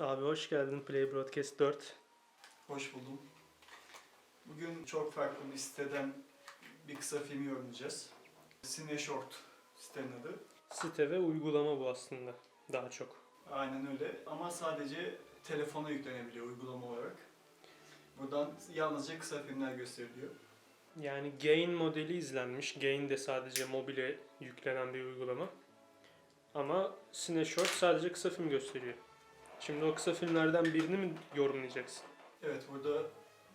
Abi hoş geldin Play Broadcast 4. Hoş buldum. Bugün çok farklı bir siteden bir kısa film yorumlayacağız. Cine Short sitenin adı. Site ve uygulama bu aslında daha çok. Aynen öyle ama sadece telefona yüklenebiliyor uygulama olarak. Buradan yalnızca kısa filmler gösteriliyor. Yani Gain modeli izlenmiş. Gain de sadece mobile yüklenen bir uygulama. Ama Cineshort sadece kısa film gösteriyor. Şimdi o kısa filmlerden birini mi yorumlayacaksın? Evet burada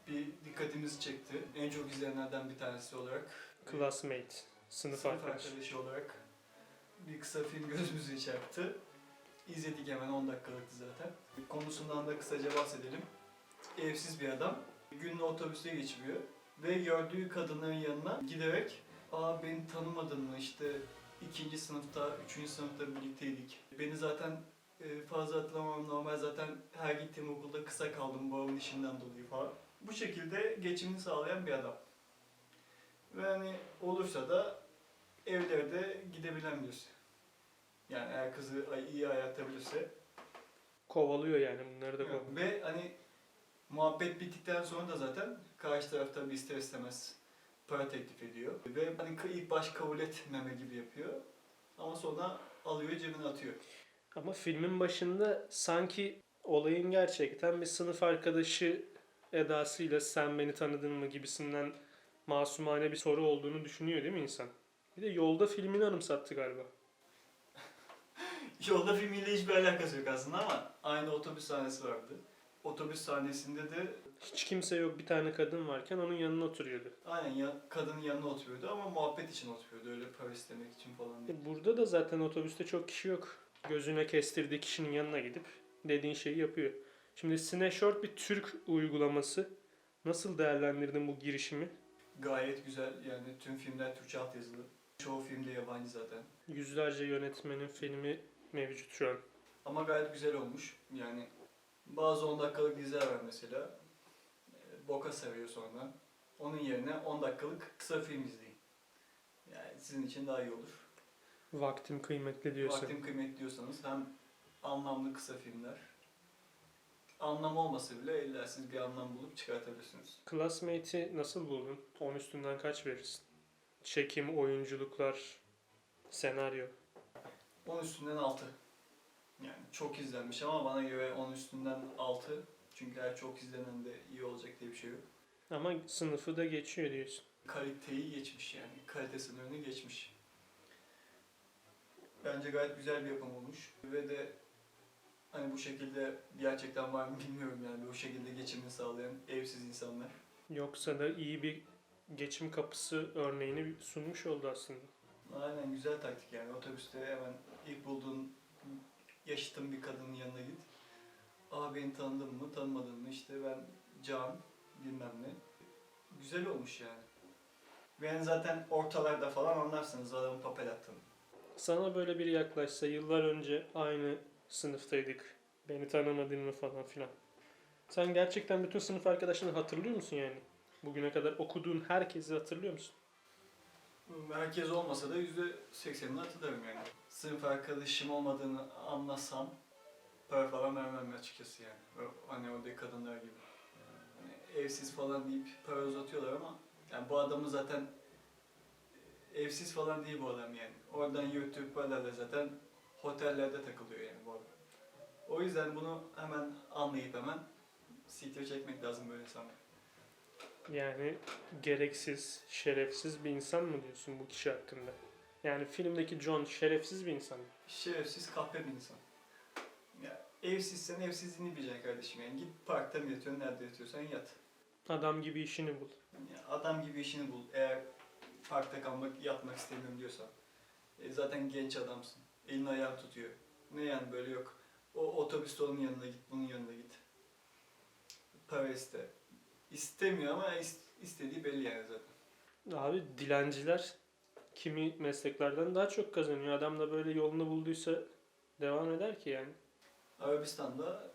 bir dikkatimizi çekti. En çok izleyenlerden bir tanesi olarak Classmate, sınıf, sınıf arkadaşı. arkadaşı olarak bir kısa film gözümüzü çarptı. İzledik hemen 10 dakikalıktı zaten. Konusundan da kısaca bahsedelim. Evsiz bir adam gününü otobüste geçiriyor ve gördüğü kadının yanına giderek ''Aa beni tanımadın mı işte ikinci sınıfta, üçüncü sınıfta birlikteydik. Beni zaten e, fazla hatırlamam normal zaten her gittiğim okulda kısa kaldım babamın işinden dolayı falan. Bu şekilde geçimini sağlayan bir adam. Ve hani olursa da evlere de gidebilen birisi. Yani eğer kızı iyi ayartabilirse. Kovalıyor yani bunları da kovalıyor. Ve hani muhabbet bittikten sonra da zaten karşı taraf tabii ister istemez para teklif ediyor. Ve hani ilk baş kabul etmeme gibi yapıyor. Ama sonra alıyor cebine atıyor. Ama filmin başında sanki olayın gerçekten bir sınıf arkadaşı edasıyla sen beni tanıdın mı gibisinden masumane bir soru olduğunu düşünüyor değil mi insan? Bir de yolda filmini anımsattı galiba. Yolda filmiyle hiçbir alakası yok aslında ama aynı otobüs sahnesi vardı. Otobüs sahnesinde de Hiç kimse yok bir tane kadın varken onun yanına oturuyordu. aynen ya, kadının yanına oturuyordu ama muhabbet için oturuyordu. Öyle para istemek için falan değil. Burada da zaten otobüste çok kişi yok. Gözüne kestirdiği kişinin yanına gidip dediğin şeyi yapıyor. Şimdi Cineshort bir Türk uygulaması. Nasıl değerlendirdin bu girişimi? Gayet güzel yani tüm filmler Türkçe altyazılı. Çoğu filmde yabancı zaten. Yüzlerce yönetmenin filmi mevcut şu an. Ama gayet güzel olmuş. Yani bazı 10 dakikalık diziler var mesela. E, Boka sarıyor sonra. Onun yerine 10 dakikalık kısa film izleyin. Yani sizin için daha iyi olur. Vaktim kıymetli diyorsun. Vaktim kıymetli diyorsanız hem anlamlı kısa filmler. Anlam olmasa bile illa siz bir anlam bulup çıkartabilirsiniz. Classmate'i nasıl buldun? 10 üstünden kaç verirsin? Çekim, oyunculuklar, senaryo. 10 üstünden 6. Yani çok izlenmiş ama bana göre 10 üstünden 6. Çünkü eğer çok izlenen de iyi olacak diye bir şey yok. Ama sınıfı da geçiyor diyorsun. Kaliteyi geçmiş yani. Kalite sınırını geçmiş. Bence gayet güzel bir yapım olmuş. Ve de hani bu şekilde gerçekten var mı bilmiyorum yani bu şekilde geçimini sağlayan evsiz insanlar. Yoksa da iyi bir geçim kapısı örneğini sunmuş oldu aslında. Aynen güzel taktik yani. Otobüste hemen ilk bulduğun yaşıtın bir kadının yanına git. Aa beni tanıdın mı, tanımadın mı? İşte ben Can, bilmem ne. Güzel olmuş yani. Yani zaten ortalarda falan anlarsınız adamın papel attığını. Sana böyle biri yaklaşsa yıllar önce aynı sınıftaydık. Beni tanımadın mı falan filan. Sen gerçekten bütün sınıf arkadaşlarını hatırlıyor musun yani? Bugüne kadar okuduğun herkesi hatırlıyor musun? Herkes olmasa da yüzde seksenini hatırlarım yani. Sınıf arkadaşım olmadığını anlasam para falan vermem açıkçası yani. Hani oradaki kadınlar gibi. Hani evsiz falan deyip para uzatıyorlar ama yani bu adamı zaten evsiz falan değil bu adam yani. Oradan yürütüp paralarla zaten otellerde takılıyor yani bu adam. O yüzden bunu hemen anlayıp hemen CT'ye çekmek lazım böyle insanlar. Yani gereksiz, şerefsiz bir insan mı diyorsun bu kişi hakkında? Yani filmdeki John şerefsiz bir insan mı? Şerefsiz kahpe bir insan. Ya evsizsen evsizliğini bileceksin kardeşim yani. Git parkta mı yatıyorsun, nerede yatıyorsan yat. Adam gibi işini bul. Ya adam gibi işini bul. Eğer parkta kalmak, yatmak istemiyorum diyorsan. E, zaten genç adamsın. Elini ayağını tutuyor. Ne yani böyle yok. O otobüste onun yanına git, bunun yanına git. Para iste. İstemiyor ama is- istediği belli yani zaten. Abi dilenciler kimi mesleklerden daha çok kazanıyor. Adam da böyle yolunu bulduysa devam eder ki yani. Arabistan'da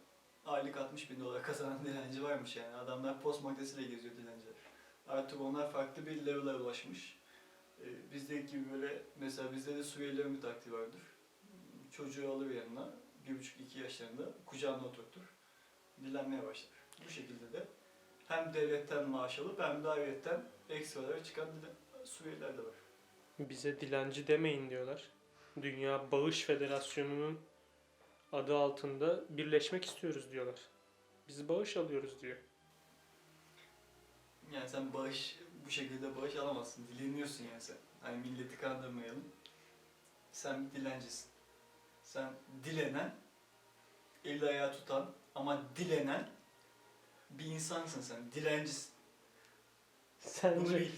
aylık 60 bin dolar kazanan dilenci varmış yani. Adamlar post magnesiyle geziyor dilenciler. Artık onlar farklı bir level'a ulaşmış. Ee, bizdeki gibi böyle, mesela bizde de Suriyelilerin bir taktiği vardır. Çocuğu alır yanına, bir buçuk iki yaşlarında kucağına oturtur. Dilenmeye başlar. Bu şekilde de hem devletten maaş alıp hem de ayrıyetten ekstralara çıkan Suriyeliler de var. Bize dilenci demeyin diyorlar. Dünya Bağış Federasyonu'nun adı altında birleşmek istiyoruz diyorlar. Biz bağış alıyoruz diyor. Yani sen bağış, bu şekilde bağış alamazsın. Dileniyorsun yani sen. Hani milleti kandırmayalım. Sen bir dilencisin. Sen dilenen, eli ayağı tutan ama dilenen bir insansın sen. Dilencisin. Bunu Sence, bil.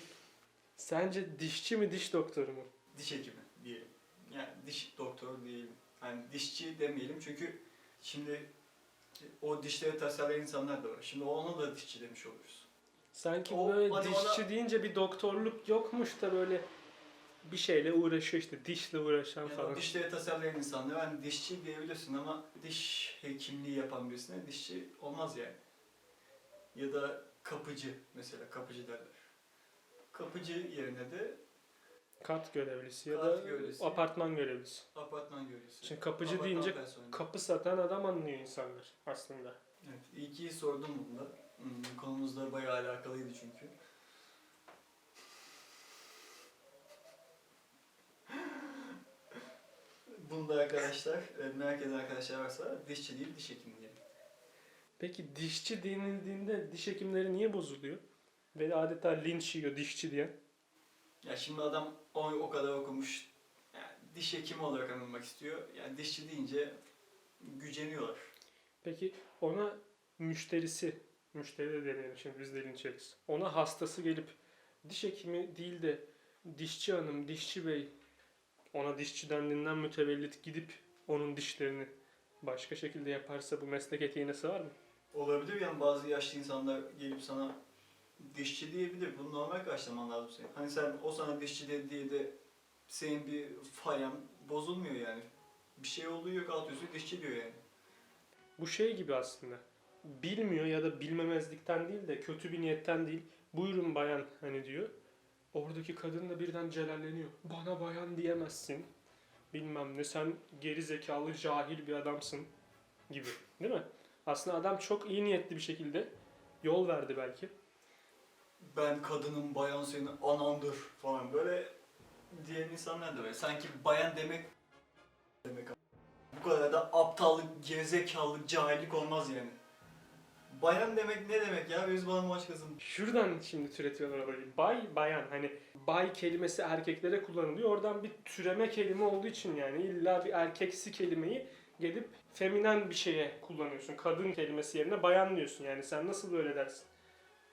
sence dişçi mi diş doktoru mu? Diş hekimi diyelim. Yani diş doktoru diyelim. Yani dişçi demeyelim çünkü şimdi o dişleri tasarlayan insanlar da var. Şimdi ona da dişçi demiş oluruz. Sanki O- böyle hani dişçi deyince bir doktorluk yokmuş da böyle bir şeyle uğraşıyor işte dişle uğraşan Yani falan. o dişleri tasarlayan insanlar hani dişçi diyebilirsin ama diş hekimliği yapan birisine dişçi olmaz yani. Ya da kapıcı mesela kapıcı derler. Kapıcı yerine de Kat görevlisi ya Kat da görevlisi. apartman görevlisi. apartman görevlisi. Şimdi kapıcı apartman deyince personeli. kapı satan adam anlıyor insanlar aslında. Evet, iyi ki sordum bunu da. Hmm, konumuzla bayağı alakalıydı çünkü. Bunda arkadaşlar, e, merak eden arkadaşlar varsa dişçi değil diş hekimi diyelim. Peki dişçi denildiğinde diş hekimleri niye bozuluyor? Ve adeta linç yiyor dişçi diye. Ya şimdi adam o, o kadar okumuş, yani diş hekimi olarak anılmak istiyor. Yani dişçi deyince güceniyorlar. Peki ona müşterisi, müşteri de demeyelim şimdi biz de linç yeriz. Ona hastası gelip diş hekimi değil de dişçi hanım, dişçi bey ona dişçi dendiğinden mütevellit gidip onun dişlerini başka şekilde yaparsa bu meslek etiğine sığar mı? Olabilir yani bazı yaşlı insanlar gelip sana dişçi diyebilir. Bunu normal karşılaman lazım senin. Hani sen o sana dişçi dedi diye de senin bir fayan bozulmuyor yani. Bir şey olduğu yok alt üstü dişçi diyor yani. Bu şey gibi aslında. Bilmiyor ya da bilmemezlikten değil de kötü bir niyetten değil. Buyurun bayan hani diyor. Oradaki kadın da birden celalleniyor. Bana bayan diyemezsin. Bilmem ne sen geri zekalı cahil bir adamsın gibi. Değil mi? Aslında adam çok iyi niyetli bir şekilde yol verdi belki. Ben kadının bayan senin anandır falan böyle diyen insanlar da var. Sanki bayan demek demek. Bu kadar da aptallık, gerizekalılık, cahillik olmaz yani. Bayan demek ne demek ya? Biz bana başkasın. Şuradan şimdi türetiyorlar olayı. Bay, bayan. Hani bay kelimesi erkeklere kullanılıyor. Oradan bir türeme kelime olduğu için yani illa bir erkeksi kelimeyi gelip feminen bir şeye kullanıyorsun. Kadın kelimesi yerine bayan diyorsun. Yani sen nasıl böyle dersin?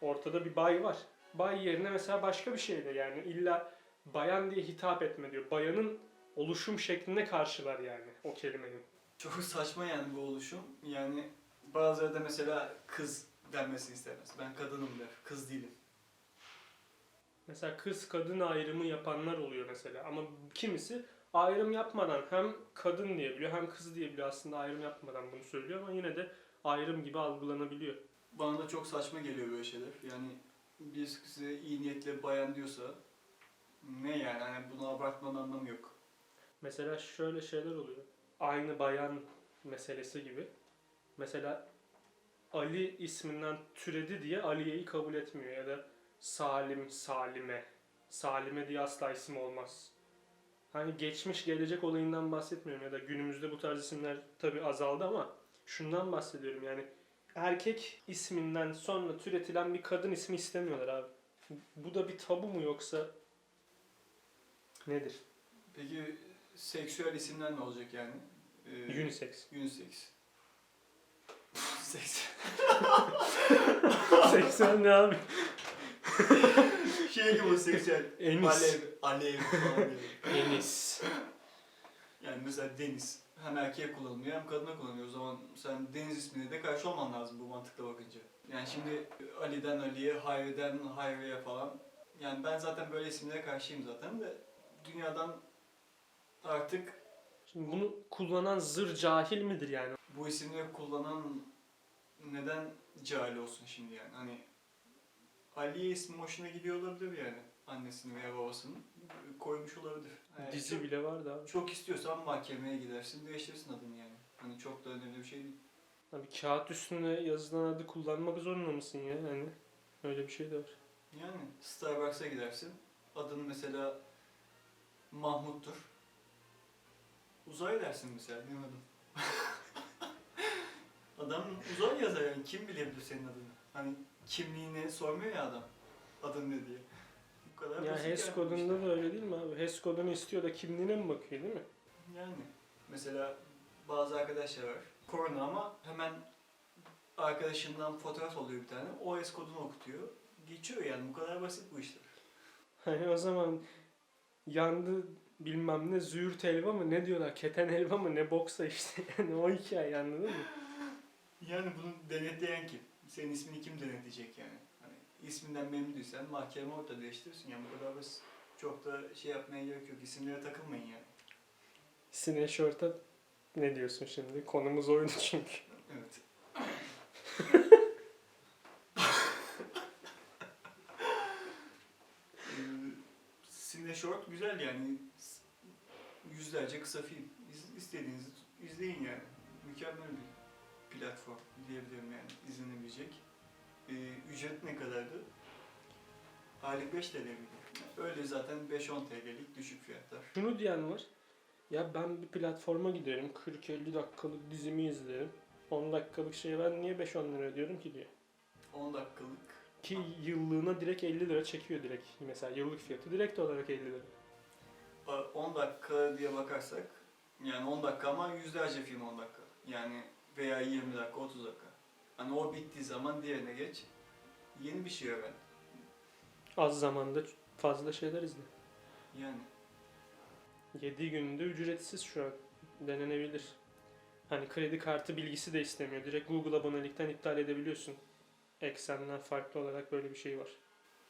Ortada bir bay var. Bay yerine mesela başka bir şey de yani illa bayan diye hitap etme diyor. Bayanın oluşum şekline karşılar yani o kelimenin. Çok saçma yani bu oluşum. Yani bazıları da mesela kız denmesini istemez. Ben kadınım der. Kız değilim. Mesela kız kadın ayrımı yapanlar oluyor mesela ama kimisi ayrım yapmadan hem kadın diyebiliyor hem kız diyebiliyor aslında ayrım yapmadan bunu söylüyor ama yine de ayrım gibi algılanabiliyor. Bana da çok saçma geliyor böyle şeyler. Yani bir size iyi niyetle bayan diyorsa ne yani? Hani bunu abartmanın anlamı yok. Mesela şöyle şeyler oluyor. Aynı bayan meselesi gibi. Mesela Ali isminden türedi diye Aliye'yi kabul etmiyor ya da Salim, Salime. Salime diye asla isim olmaz. Hani geçmiş gelecek olayından bahsetmiyorum ya da günümüzde bu tarz isimler tabi azaldı ama şundan bahsediyorum yani erkek isminden sonra türetilen bir kadın ismi istemiyorlar abi. Bu da bir tabu mu yoksa nedir? Peki seksüel isimler ne olacak yani? Ee, Unisex. unisex. Seks. Seksüel ne abi? şey gibi o seksüel. Enis. Alev, alev falan gibi. Enis. Yani mesela deniz. Hem erkeğe kullanılıyor hem kadına kullanılıyor. O zaman sen deniz ismine de karşı olman lazım bu mantıkla bakınca. Yani şimdi Ali'den Ali'ye, Hayri'den Hayri'ye falan. Yani ben zaten böyle isimlere karşıyım zaten de dünyadan artık Şimdi bunu kullanan zır cahil midir yani? bu isimleri kullanan neden cahil olsun şimdi yani? Hani Ali'ye ismi hoşuna gidiyor olabilir yani. Annesinin veya babasının koymuş olabilir. Yani Dizi çok, bile vardı abi. çok istiyorsan mahkemeye gidersin, değiştirirsin adını yani. Hani çok da önemli bir şey değil. Abi kağıt üstüne yazılan adı kullanmak zorunda mısın ya? Hani öyle bir şey de var. Yani Starbucks'a gidersin. Adın mesela Mahmut'tur. Uzay dersin mesela benim adım. adam uzay yazar yani kim bilebilir senin adını? Hani kimliğini sormuyor ya adam. Adın ne diye. Bu kadar Ya basit HES yani kodunda da öyle değil mi abi? HES kodunu istiyor da kimliğine mi bakıyor değil mi? Yani mesela bazı arkadaşlar var. Korona ama hemen arkadaşından fotoğraf oluyor bir tane. O HES kodunu okutuyor. Geçiyor yani bu kadar basit bu işler. Hani o zaman yandı bilmem ne züğürt helva mı ne diyorlar keten helva mı ne boksa işte yani o hikaye anladın mı? Yani bunu denetleyen kim? Senin ismini kim denetleyecek yani? Hani isminden memnun değilsen mahkeme orada değiştirirsin yani bu kadar basit. Çok da şey yapmaya gerek yok. İsimlere takılmayın yani. Sine şorta ne diyorsun şimdi? Konumuz oydu çünkü. Evet. Ee, Sine Short güzel yani. Yüzlerce kısa film. İz, istediğinizi izleyin yani. Mükemmel bir platform diyebilirim yani izlenebilecek. Ee, ücret ne kadardı? Aylık 5 TL miydi? Öyle zaten 5-10 TL'lik düşük fiyatlar. Şunu diyen var. Ya ben bir platforma giderim 40-50 dakikalık dizimi izlerim. 10 dakikalık şeye ben niye 5-10 lira ödüyorum ki diyor. 10 dakikalık Ki yıllığına direkt 50 lira çekiyor direkt. Mesela yıllık fiyatı direkt olarak 50 lira. 10 dakika diye bakarsak yani 10 dakika ama yüzlerce film 10 dakika. Yani veya 20 dakika 30 dakika. Hani o bittiği zaman diğerine geç. Yeni bir şey öğren. Az zamanda fazla şeyler izle. Yani 7 günde ücretsiz şu an. Denenebilir. Hani kredi kartı bilgisi de istemiyor. Direkt Google abonelikten iptal edebiliyorsun. Eksenden farklı olarak böyle bir şey var.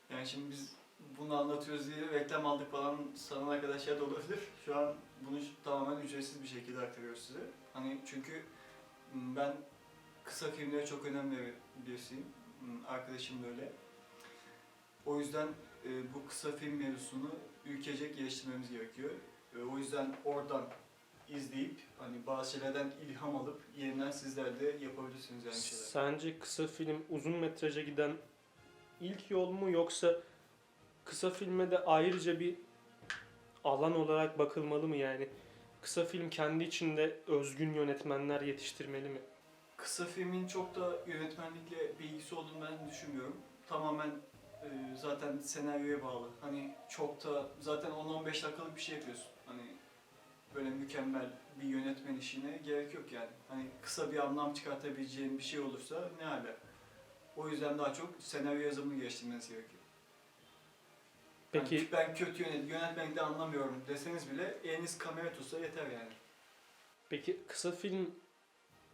yani şimdi biz bunu anlatıyoruz diye reklam aldık falan sanan arkadaşlar da olabilir. Şu an bunu tamamen ücretsiz bir şekilde aktarıyoruz size. Hani çünkü ben kısa filmlere çok önem veren birisiyim. M, Arkadaşım da öyle. O yüzden e, bu kısa film mevzusunu ülkecek geliştirmemiz gerekiyor. E, o yüzden oradan izleyip hani bazı şeylerden ilham alıp yeniden sizler de yapabilirsiniz yani şeyler. Sence kısa film uzun metraja giden ilk yol mu yoksa kısa filme de ayrıca bir alan olarak bakılmalı mı yani? Kısa film kendi içinde özgün yönetmenler yetiştirmeli mi? Kısa filmin çok da yönetmenlikle bir ilgisi olduğunu ben düşünmüyorum. Tamamen e, zaten senaryoya bağlı. Hani çok da zaten 10-15 dakikalık bir şey yapıyorsun. Hani böyle mükemmel bir yönetmen işine gerek yok yani. Hani kısa bir anlam çıkartabileceğin bir şey olursa ne hala. O yüzden daha çok senaryo yazımını geliştirmeniz gerekiyor. Peki Hani ben kötü yönet yönetmenlikte anlamıyorum deseniz bile eliniz kamera tutsa yeter yani. peki kısa film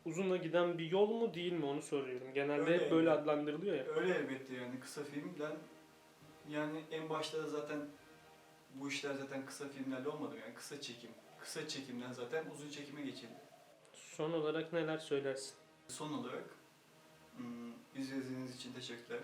uzuna giden bir yol mu değil mi onu soruyorum. Genelde Öyle hep böyle yani. adlandırılıyor ya. Öyle elbette yani kısa filmden yani en başta da zaten bu işler zaten kısa filmlerle olmadı yani kısa çekim. Kısa çekimden zaten uzun çekime geçildi. Son olarak neler söylersin? Son olarak hmm, izlediğiniz için teşekkürler.